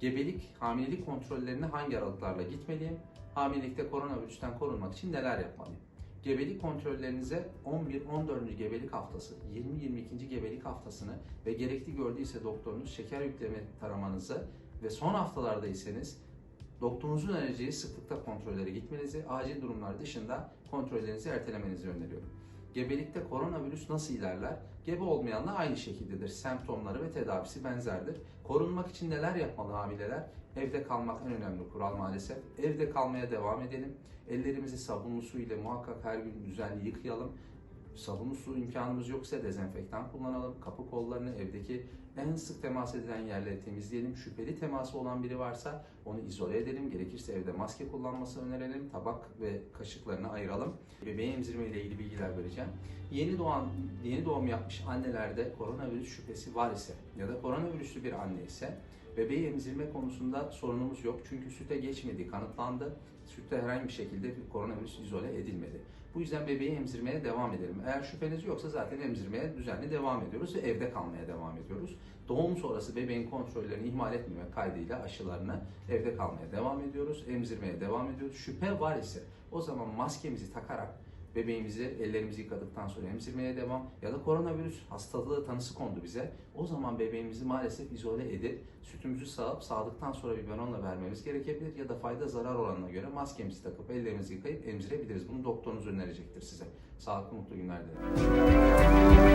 Gebelik, hamilelik kontrollerine hangi aralıklarla gitmeliyim? Hamilelikte koronavirüsten korunmak için neler yapmalıyım? Gebelik kontrollerinize 11-14. gebelik haftası, 20-22. gebelik haftasını ve gerekli gördüyse doktorunuz şeker yükleme taramanızı ve son haftalardaysanız doktorunuzun önereceği sıklıkta kontrollere gitmenizi, acil durumlar dışında kontrollerinizi ertelemenizi öneriyorum. Gebelikte koronavirüs nasıl ilerler? Gebe olmayanla aynı şekildedir. Semptomları ve tedavisi benzerdir. Korunmak için neler yapmalı hamileler? Evde kalmak en önemli kural maalesef. Evde kalmaya devam edelim. Ellerimizi sabunlu su ile muhakkak her gün düzenli yıkayalım. Sabunlu su imkanımız yoksa dezenfektan kullanalım. Kapı kollarını evdeki en sık temas edilen yerleri temizleyelim. Şüpheli teması olan biri varsa onu izole edelim. Gerekirse evde maske kullanmasını önerelim. Tabak ve kaşıklarını ayıralım. Bebeği emzirme ile ilgili bilgiler vereceğim. Yeni doğan, yeni doğum yapmış annelerde koronavirüs şüphesi var ise ya da koronavirüslü bir anne ise bebeği emzirme konusunda sorunumuz yok. Çünkü süte geçmediği kanıtlandı. Sütte herhangi bir şekilde koronavirüs izole edilmedi. Bu yüzden bebeği emzirmeye devam edelim. Eğer şüpheniz yoksa zaten emzirmeye düzenli devam ediyoruz ve evde kalmaya devam ediyoruz. Doğum sonrası bebeğin kontrollerini ihmal etmemek kaydıyla aşılarını evde kalmaya devam ediyoruz. Emzirmeye devam ediyoruz. Şüphe var ise o zaman maskemizi takarak bebeğimizi ellerimizi yıkadıktan sonra emzirmeye devam ya da koronavirüs hastalığı tanısı kondu bize. O zaman bebeğimizi maalesef izole edip sütümüzü sağıp sağdıktan sonra biberonla vermemiz gerekebilir ya da fayda zarar oranına göre maskemizi takıp ellerimizi yıkayıp emzirebiliriz. Bunu doktorunuz önerecektir size. Sağlıklı mutlu günler dilerim.